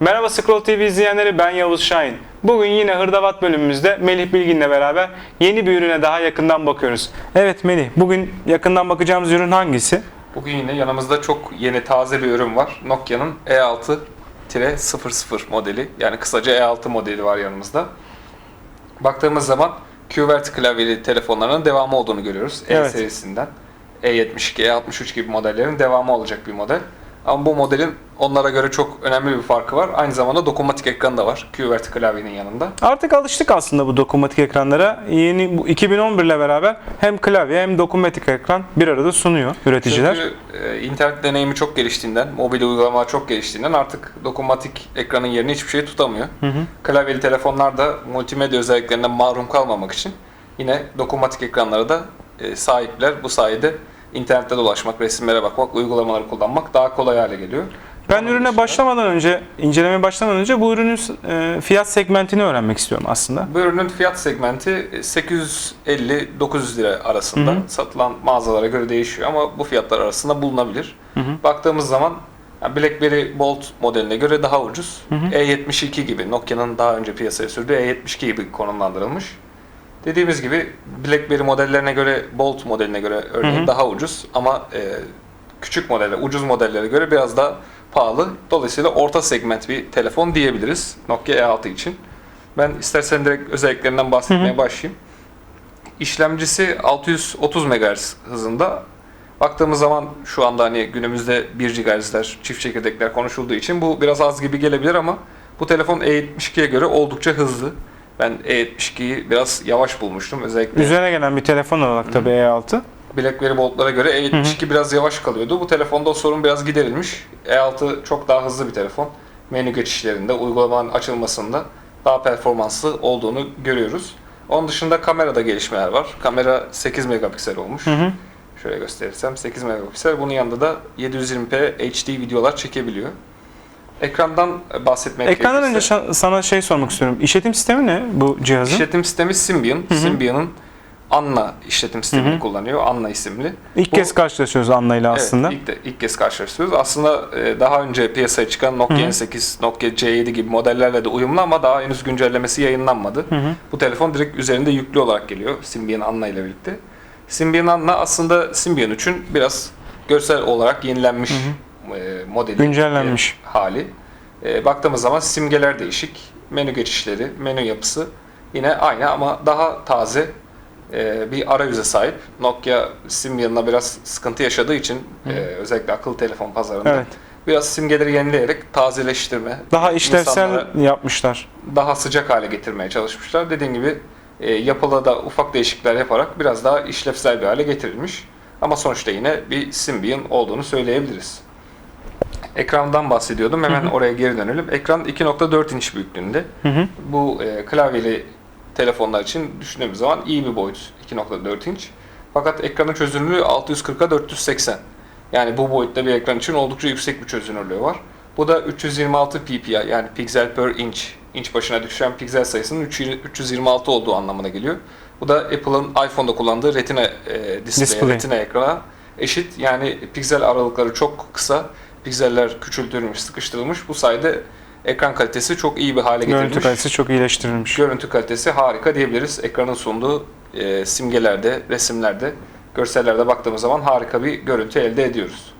Merhaba Scroll TV izleyenleri ben Yavuz Şahin. Bugün yine Hırdavat bölümümüzde Melih Bilgin'le beraber yeni bir ürüne daha yakından bakıyoruz. Evet Melih, bugün yakından bakacağımız ürün hangisi? Bugün yine yanımızda çok yeni taze bir ürün var. Nokia'nın E E6-00 modeli. Yani kısaca E6 modeli var yanımızda. Baktığımız zaman QWERTY klavyeli telefonların devamı olduğunu görüyoruz. E Evet. serisinden. E72, E63 gibi modellerin devamı olacak bir model. Ama bu modelin onlara göre çok önemli bir farkı var. Aynı zamanda dokunmatik ekranı da var QWERTY klavyenin yanında. Artık alıştık aslında bu dokunmatik ekranlara. Yeni bu 2011 ile beraber hem klavye hem dokunmatik ekran bir arada sunuyor üreticiler. Çünkü e, internet deneyimi çok geliştiğinden, mobil uygulamalar çok geliştiğinden artık dokunmatik ekranın yerini hiçbir şey tutamıyor. Klavyeli telefonlar da multimedya özelliklerinden mahrum kalmamak için yine dokunmatik ekranlara da e, sahipler. Bu sayede internette dolaşmak, resimlere bakmak, uygulamaları kullanmak daha kolay hale geliyor. Ben Onun ürüne dışında- başlamadan önce, incelemeye başlamadan önce bu ürünün e, fiyat segmentini öğrenmek istiyorum aslında. Bu ürünün fiyat segmenti 850-900 lira arasında satılan mağazalara göre değişiyor ama bu fiyatlar arasında bulunabilir. Baktığımız zaman BlackBerry Bolt modeline göre daha ucuz. E72 gibi Nokia'nın daha önce piyasaya sürdüğü E72 gibi konumlandırılmış. Dediğimiz gibi BlackBerry modellerine göre Bolt modeline göre örneğin daha ucuz ama e, küçük modelle, ucuz modellere göre biraz daha pahalı. Dolayısıyla orta segment bir telefon diyebiliriz Nokia E6 için. Ben istersen direkt özelliklerinden bahsetmeye başlayayım. İşlemcisi 630 MHz hızında. Baktığımız zaman şu anda hani günümüzde 1 GHz'ler, çift çekirdekler konuşulduğu için bu biraz az gibi gelebilir ama bu telefon E72'ye göre oldukça hızlı. Ben E72'yi biraz yavaş bulmuştum. Özellikle Üzerine gelen bir telefon olarak tabii E6. BlackBerry Bolt'lara göre E72 biraz yavaş kalıyordu. Bu telefonda o sorun biraz giderilmiş. E6 çok daha hızlı bir telefon. Menü geçişlerinde, uygulamanın açılmasında daha performanslı olduğunu görüyoruz. Onun dışında kamerada gelişmeler var. Kamera 8 megapiksel olmuş. hı. Şöyle gösterirsem 8 megapiksel. Bunun yanında da 720p HD videolar çekebiliyor. Ekrandan bahsetmek Ekrandan önce şa- sana şey sormak istiyorum. İşletim sistemi ne bu cihazın? İşletim sistemi Symbian. Symbian'ın Anna işletim sistemini kullanıyor. Anna isimli. İlk Bu- kez karşılaşıyoruz Anna ile aslında. Evet, ilk, de, ilk kez karşılaşıyoruz. Aslında e, daha önce piyasaya çıkan Nokia Hı hı. N8, Nokia C7 gibi modellerle de uyumlu ama daha henüz güncellemesi yayınlanmadı. Bu telefon direkt üzerinde yüklü olarak geliyor Symbian Anna ile birlikte. Symbian Anna aslında Symbian 3'ün biraz görsel olarak yenilenmiş e, modeli. Güncellenmiş. e, hali. E, baktığımız zaman simgeler değişik, menü geçişleri, menü yapısı yine aynı ama daha taze e, bir arayüze sahip. Nokia Symbian'la biraz sıkıntı yaşadığı için e, özellikle akıllı telefon pazarında Evet. biraz simgeleri yenileyerek tazeleştirme, Daha işlevsel yapmışlar. daha sıcak hale getirmeye çalışmışlar. Dediğim gibi e, yapıda da ufak değişiklikler yaparak biraz daha işlevsel bir hale getirilmiş. Ama sonuçta yine bir Symbian olduğunu söyleyebiliriz. Ekrandan bahsediyordum. Hemen oraya geri dönelim. Ekran 2.4 inç büyüklüğünde. Hı hı. Bu e, klavyeli telefonlar için düşündüğümüz zaman iyi bir boyut 2.4 inç. Fakat ekranın çözünürlüğü 640'a 480. Yani bu boyutta bir ekran için oldukça yüksek bir çözünürlüğü var. Bu da 326 ppi yani pixel per inch. inç başına düşen piksel sayısının 3 326 olduğu anlamına geliyor. Bu da Apple'ın iPhone'da kullandığı Retina e, display, Display. Retina ekrana eşit. Yani piksel aralıkları çok kısa. Pikseller küçültülmüş, sıkıştırılmış. Bu sayede ekran kalitesi çok iyi bir hale getirilmiş. Görüntü kalitesi çok iyileştirilmiş. Görüntü kalitesi harika diyebiliriz. Ekranın sunduğu e, simgelerde, resimlerde, görsellerde baktığımız zaman harika bir görüntü elde ediyoruz.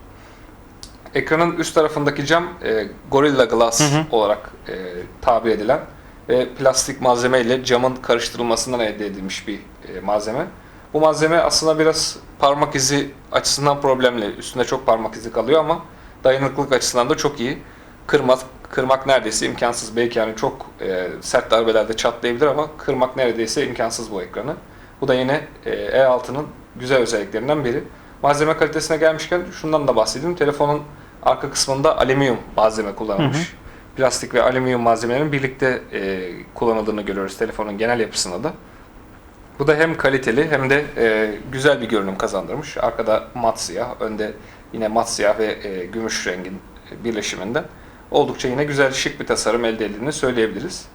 Ekranın üst tarafındaki cam e, Gorilla Glass Hı hı. olarak e, tabir edilen ve plastik malzeme ile camın karıştırılmasından elde edilmiş bir e, malzeme. Bu malzeme aslında biraz parmak izi açısından problemli. Üstünde çok parmak izi kalıyor ama dayanıklılık açısından da çok iyi. Kırmak, kırmak neredeyse imkansız. Belki yani çok e, sert darbelerde çatlayabilir ama kırmak neredeyse imkansız bu ekranı. Bu da yine e, E6'nın güzel özelliklerinden biri. Malzeme kalitesine gelmişken şundan da bahsedeyim. Telefonun arka kısmında alüminyum malzeme kullanılmış. Hı hı. Plastik ve alüminyum malzemelerin birlikte e, kullanıldığını görüyoruz telefonun genel yapısında da. Bu da hem kaliteli hem de e, güzel bir görünüm kazandırmış. Arkada mat siyah, önde yine mat siyah ve e, gümüş rengin birleşiminden oldukça yine güzel şık bir tasarım elde edildiğini söyleyebiliriz.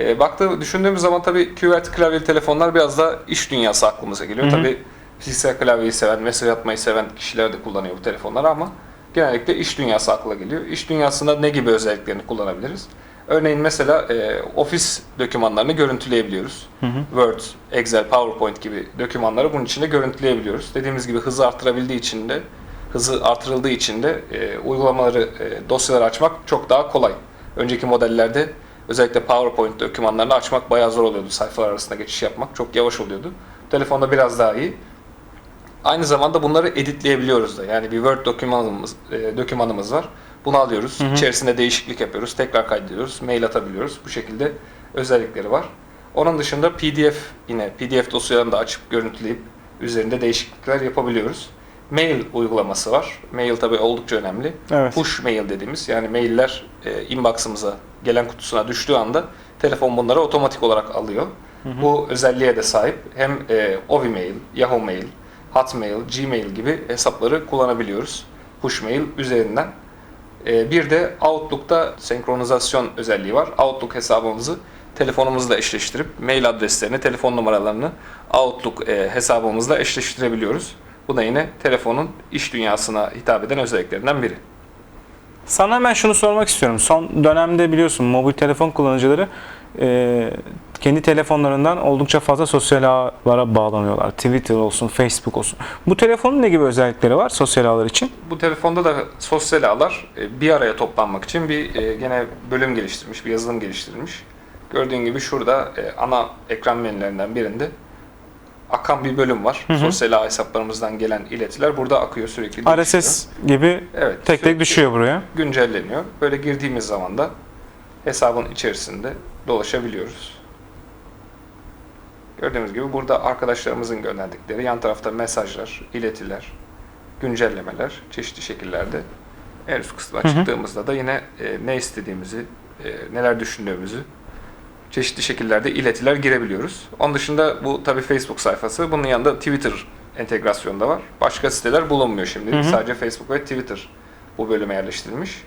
E, baktığım, düşündüğümüz zaman tabii QWERTY klavyeli telefonlar biraz da iş dünyası aklımıza geliyor. Hı hı. Tabii fiziksel klavyeyi seven, mesaj atmayı seven kişiler de kullanıyor bu telefonları ama genellikle iş dünyası akla geliyor. İş dünyasında ne gibi özelliklerini kullanabiliriz? Örneğin mesela e, ofis dokümanlarını görüntüleyebiliyoruz. Word, Excel, PowerPoint gibi dokümanları bunun içinde görüntüleyebiliyoruz. Dediğimiz gibi hızı artırabildiği için de hızı artırıldığı için de e, uygulamaları, e, dosyaları açmak çok daha kolay. Önceki modellerde özellikle PowerPoint dokümanlarını açmak bayağı zor oluyordu. Sayfalar arasında geçiş yapmak çok yavaş oluyordu. Telefonda biraz daha iyi. Aynı zamanda bunları editleyebiliyoruz da. Yani bir Word dokümanımız, e, dokümanımız var. Bunu alıyoruz. İçerisinde değişiklik yapıyoruz. Tekrar kaydediyoruz. Mail atabiliyoruz. Bu şekilde özellikleri var. Onun dışında PDF yine PDF dosyalarını da açıp görüntüleyip üzerinde değişiklikler yapabiliyoruz. Mail uygulaması var. Mail tabii oldukça önemli. Evet. Push mail dediğimiz yani mailler e, inbox'ımıza gelen kutusuna düştüğü anda telefon bunları otomatik olarak alıyor. Bu özelliğe de sahip. Hem e, Ovi Mail, Yahoo Mail, Hotmail, Gmail gibi hesapları kullanabiliyoruz. Push mail üzerinden. E, bir de Outlook'ta senkronizasyon özelliği var. Outlook hesabımızı telefonumuzla eşleştirip mail adreslerini, telefon numaralarını Outlook e, hesabımızla eşleştirebiliyoruz. Bu da yine telefonun iş dünyasına hitap eden özelliklerinden biri. Sana hemen şunu sormak istiyorum. Son dönemde biliyorsun mobil telefon kullanıcıları e, kendi telefonlarından oldukça fazla sosyal ağlara bağlanıyorlar. Twitter olsun, Facebook olsun. Bu telefonun ne gibi özellikleri var sosyal ağlar için? Bu telefonda da sosyal ağlar e, bir araya toplanmak için bir e, gene bölüm geliştirmiş, bir yazılım geliştirilmiş. Gördüğün gibi şurada e, ana ekran menülerinden birinde akan bir bölüm var. Sosyal ağ hesaplarımızdan gelen iletiler burada akıyor sürekli. değişiyor. RSS gibi Evet, tek tek düşüyor buraya. güncelleniyor. Böyle girdiğimiz zaman da hesabın içerisinde dolaşabiliyoruz. Gördüğümüz gibi burada arkadaşlarımızın gönderdikleri yan tarafta mesajlar, iletiler, güncellemeler çeşitli şekillerde. En üst kısma çıktığımızda da yine e, ne istediğimizi, e, neler düşündüğümüzü çeşitli şekillerde iletiler girebiliyoruz. Onun dışında bu tabii Facebook sayfası. Bunun yanında Twitter entegrasyonu da var. Başka siteler bulunmuyor şimdi. Hı hı. Sadece Facebook ve Twitter bu bölüme yerleştirilmiş.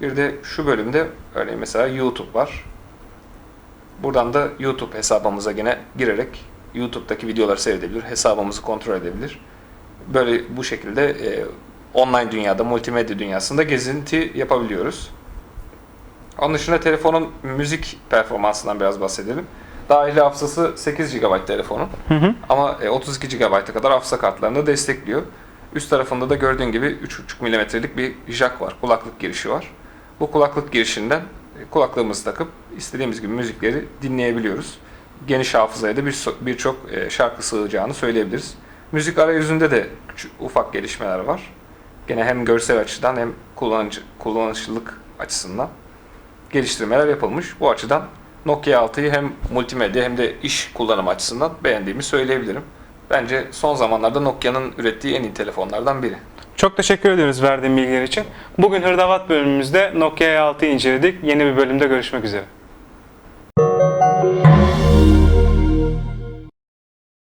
Bir de şu bölümde örneğin mesela YouTube var. Buradan da YouTube hesabımıza yine girerek YouTube'daki videoları seyredebilir, hesabımızı kontrol edebilir. Böyle bu şekilde e, online dünyada, multimedya dünyasında gezinti yapabiliyoruz. Onun dışında telefonun müzik performansından biraz bahsedelim. Dahili hafızası 8 GB telefonun. Hı hı. Ama e, 32 GB'a kadar hafıza kartlarını destekliyor. Üst tarafında da gördüğün gibi 3.5 mm'lik bir jack var, kulaklık girişi var. Bu kulaklık girişinden e, kulaklığımızı takıp istediğimiz gibi müzikleri dinleyebiliyoruz. Geniş hafızaya da bir- birçok e, şarkı sığacağını söyleyebiliriz. Müzik arayüzünde de ufak gelişmeler var. Gene hem görsel açıdan hem kullanıcı, kullanışlılık açısından geliştirmeler yapılmış. Bu açıdan Nokia 6'yı hem multimedya hem de iş kullanım açısından beğendiğimi söyleyebilirim. Bence son zamanlarda Nokia'nın ürettiği en iyi telefonlardan biri. Çok teşekkür ediyoruz verdiğin bilgiler için. Bugün Hırdavat bölümümüzde Nokia 6'yı inceledik. Yeni bir bölümde görüşmek üzere.